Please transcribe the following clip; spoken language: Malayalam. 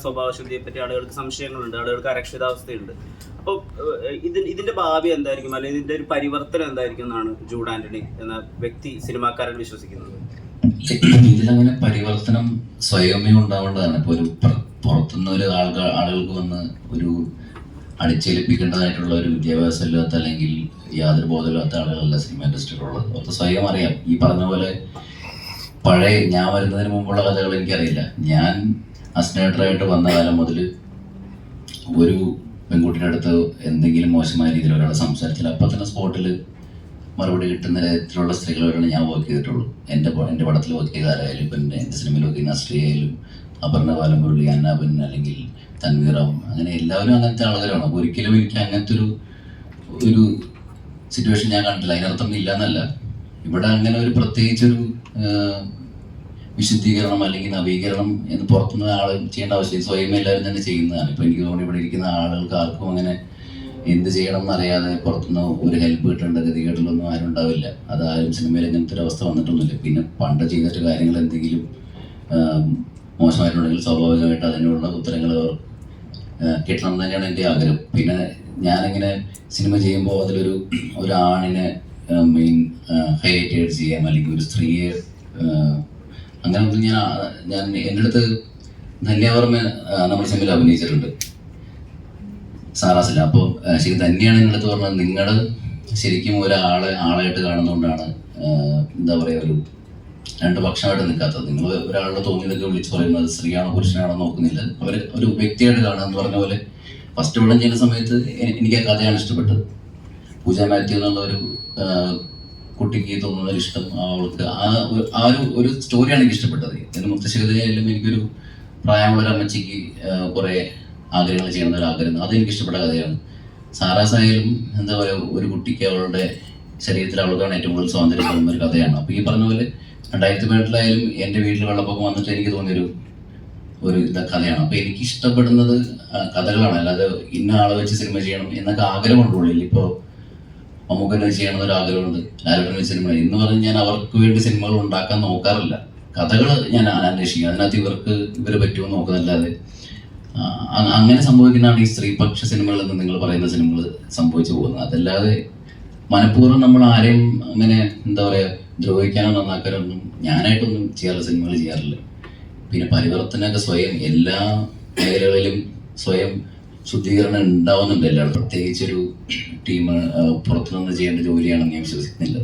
സ്വഭാവശുദ്ധിയെ പറ്റി ആളുകൾക്ക് സംശയങ്ങളുണ്ട് ആളുകൾക്ക് അരക്ഷിതാവസ്ഥയുണ്ട്. അപ്പോൾ ഇതിന് ഇതിന്റെ ഭാവി എന്തായിരിക്കും? അല്ലെങ്കിൽ ഇതിന്റെ ഒരു പരിവർത്തനം എന്തായിരിക്കും എന്നാണ് ജൂഡ് ആന്റണി എന്ന വ്യക്തി സിനിമാക്കാരൻ വിശ്വസിക്കുന്നത്? ഇതിലങ്ങനെ പരിവർത്തനം സ്വയമേ ഉണ്ടാവേണ്ടതാണ്. ഇപ്പൊ ഒരു പുറത്തുനിന്ന് ഒരു ആൾക്കാർ ആളുകൾക്ക് വന്ന് ഒരു അടിച്ചേൽപ്പിക്കേണ്ടതായിട്ടുള്ള ഒരു വിദ്യാഭ്യാസം ഇല്ലാത്ത അല്ലെങ്കിൽ യാതൊരു ബോധമില്ലാത്ത ആളുകളല്ല സിനിമ ഇൻഡസ്ട്രിയിലുള്ളത്. അപ്പോൾ സ്വയം അറിയാം. ഈ പറഞ്ഞ പോലെ പഴയ ഞാൻ വരുന്നതിന് മുമ്പുള്ള കഥകൾ എനിക്കറിയില്ല. ഞാൻ അസ്നേറ്ററായിട്ട് വന്ന കാലം മുതൽ ഒരു പെൺകുട്ടിയുടെ അടുത്ത് എന്തെങ്കിലും മോശമായ രീതിയിൽ ഒരാൾ സംസാരിച്ചാൽ അപ്പം തന്നെ സ്പോട്ടിൽ മറുപടി കിട്ടുന്ന തരത്തിലുള്ള സ്ത്രീകളോടാണ് ഞാൻ വർക്ക് ചെയ്തിട്ടുള്ളൂ. എന്റെ എന്റെ പടത്തിൽ വർക്ക് ചെയ്ത ആരായാലും ഇപ്പം എന്റെ എന്റെ സിനിമയിൽ വർക്ക് ചെയ്യുന്ന അശ്രീ ആയാലും അപർണ ബാലമുരളി അന്നാബൻ അല്ലെങ്കിൽ തൻവീറാവും അങ്ങനെ എല്ലാവരും അങ്ങനത്തെ ആളുകളാണ്. അപ്പോൾ ഒരിക്കലും എനിക്ക് അങ്ങനത്തെ ഒരു ഒരു സിറ്റുവേഷൻ ഞാൻ കണ്ടില്ല അതിനർത്ഥം ഇല്ല എന്നല്ല ഇവിടെ അങ്ങനെ ഒരു പ്രത്യേകിച്ചൊരു വിശുദ്ധീകരണം അല്ലെങ്കിൽ നവീകരണം എന്ന് പുറത്തുനിന്ന് ആൾ ചെയ്യേണ്ട ആവശ്യം സ്വയം എല്ലാവരും തന്നെ ചെയ്യുന്നതാണ്. ഇപ്പൊ എനിക്ക് തോന്നുന്നു ഇവിടെ ഇരിക്കുന്ന ആളുകൾക്ക് ആർക്കും അങ്ങനെ എന്ത് ചെയ്യണം എന്നറിയാതെ പുറത്തുനിന്ന് ഒരു ഹെൽപ്പ് കിട്ടേണ്ട ഗതികേട്ടിലൊന്നും ആരും ഉണ്ടാവില്ല. അത് ആരും സിനിമയിൽ അങ്ങനത്തെ ഒരു അവസ്ഥ വന്നിട്ടൊന്നുമില്ല. പിന്നെ പണ്ട് ചെയ്തിട്ട് കാര്യങ്ങൾ എന്തെങ്കിലും മോശമായിട്ടുണ്ടെങ്കിൽ സ്വാഭാവികമായിട്ട് അതിനുള്ള ഉത്തരങ്ങൾ കിട്ടണം തന്നെയാണ് എന്റെ ആഗ്രഹം. പിന്നെ ഞാനിങ്ങനെ സിനിമ ചെയ്യുമ്പോൾ അതിലൊരു ഒരു ആണിനെ മെയിൻ ഹൈലൈറ്റ് ചെയ്യാം. അല്ലെങ്കിൽ ഒരു സ്ത്രീയെ അങ്ങനെ ഒന്നും ഞാൻ ഞാൻ എന്റെ അടുത്ത് ധന്യവർമ്മ നമ്മൾ സിനിമയിൽ അഭിനയിച്ചിട്ടുണ്ട്. സാറാസില്ല അപ്പോൾ ശരി തന്നെയാണ് എന്റെ അടുത്ത് പറഞ്ഞത്. നിങ്ങൾ ശരിക്കും ഒരാളെ ആളായിട്ട് കാണുന്നതുകൊണ്ടാണ് എന്താ പറയുക ഒരു രണ്ട് പക്ഷമായിട്ട് നിൽക്കാത്തത്. നിങ്ങൾ ഒരാളുടെ തോന്നിയതൊക്കെ വിളിച്ച് പറയുന്നത് സ്ത്രീയാണോ പുരുഷനാണോ നോക്കുന്നില്ല. അവർ ഒരു വ്യക്തിയായിട്ട് കാണുക എന്ന് പറഞ്ഞ പോലെ ഫസ്റ്റ് ഇവിടെ ചെയ്യുന്ന സമയത്ത് എനി- എനിക്ക് ആ കഥയാണ് ഇഷ്ടപ്പെട്ടത്. പൂജ മാത്യു എന്നുള്ള ഒരു കുട്ടിക്ക് തോന്നുന്ന ഒരു ഇഷ്ടം അവൾക്ക്. ആ ആ ഒരു ഒരു സ്റ്റോറിയാണ് എനിക്ക് ഇഷ്ടപ്പെട്ടത്. എന്റെ മുത്തശ്ശികതയിലും എനിക്കൊരു പ്രായമുള്ള ഒരു അമ്മച്ചിക്ക് കുറേ ആഗ്രഹങ്ങൾ ചെയ്യുന്ന ഒരു ആഗ്രഹം അത് എനിക്ക് ഇഷ്ടപ്പെട്ട കഥയാണ്. സാറാസായാലും എന്താ പറയുക ഒരു കുട്ടിക്ക് അവളുടെ ശരീരത്തിൽ അവൾക്കാണ് ഏറ്റവും കൂടുതൽ സ്വാതന്ത്ര്യം തോന്നുന്ന ഒരു കഥയാണ്. അപ്പോൾ ഈ പറഞ്ഞ പോലെ രണ്ടായിരത്തി പതിനെട്ടിലായാലും എന്റെ വീട്ടിൽ വെള്ളപ്പൊക്കം വന്നിട്ട് എനിക്ക് തോന്നിയൊരു ഒരു ഇത് കഥയാണ്. അപ്പോൾ എനിക്ക് ഇഷ്ടപ്പെടുന്നത് കഥകളാണ്. അല്ലാതെ ഇന്ന ആളെ വെച്ച് സിനിമ ചെയ്യണം എന്നൊക്കെ ആഗ്രഹമുണ്ട് ഉള്ളിൽ. ഇപ്പോൾ മമ്മൂക്കനെ വെച്ച് ഒരു ആഗ്രഹമുണ്ട്. ലാലേട്ടൻ സിനിമ എന്ന് പറഞ്ഞ് ഞാൻ അവർക്ക് വേണ്ടി സിനിമകൾ ഉണ്ടാക്കാൻ നോക്കാറില്ല. കഥകൾ ഞാൻ അന്വേഷിക്കും. അതിനകത്ത് ഇവർക്ക് ഇവർ പറ്റുമോ നോക്കുന്നല്ലാതെ അങ്ങനെ സംഭവിക്കുന്നതാണ് ഈ സ്ത്രീപക്ഷ സിനിമകൾ എന്ന് നിങ്ങൾ പറയുന്ന സിനിമകൾ സംഭവിച്ചു പോകുന്നത്. അതല്ലാതെ മനഃപൂർവം നമ്മൾ ആരെയും അങ്ങനെ എന്താ പറയുക ദ്രോഹിക്കാനോ നന്നാക്കാനോ ഒന്നും ഞാനായിട്ടൊന്നും ചെയ്യാറില്ല സിനിമകൾ ചെയ്യാറില്ല. പിന്നെ പരിവർത്തനമൊക്കെ സ്വയം എല്ലാ മേഖലകളിലും സ്വയം ശുദ്ധീകരണം ഉണ്ടാവുന്നുണ്ട് എല്ലാവരും? പ്രത്യേകിച്ചൊരു ടീം പുറത്തുനിന്ന് ചെയ്യേണ്ട ജോലിയാണെന്ന് ഞാൻ വിശ്വസിക്കുന്നില്ല.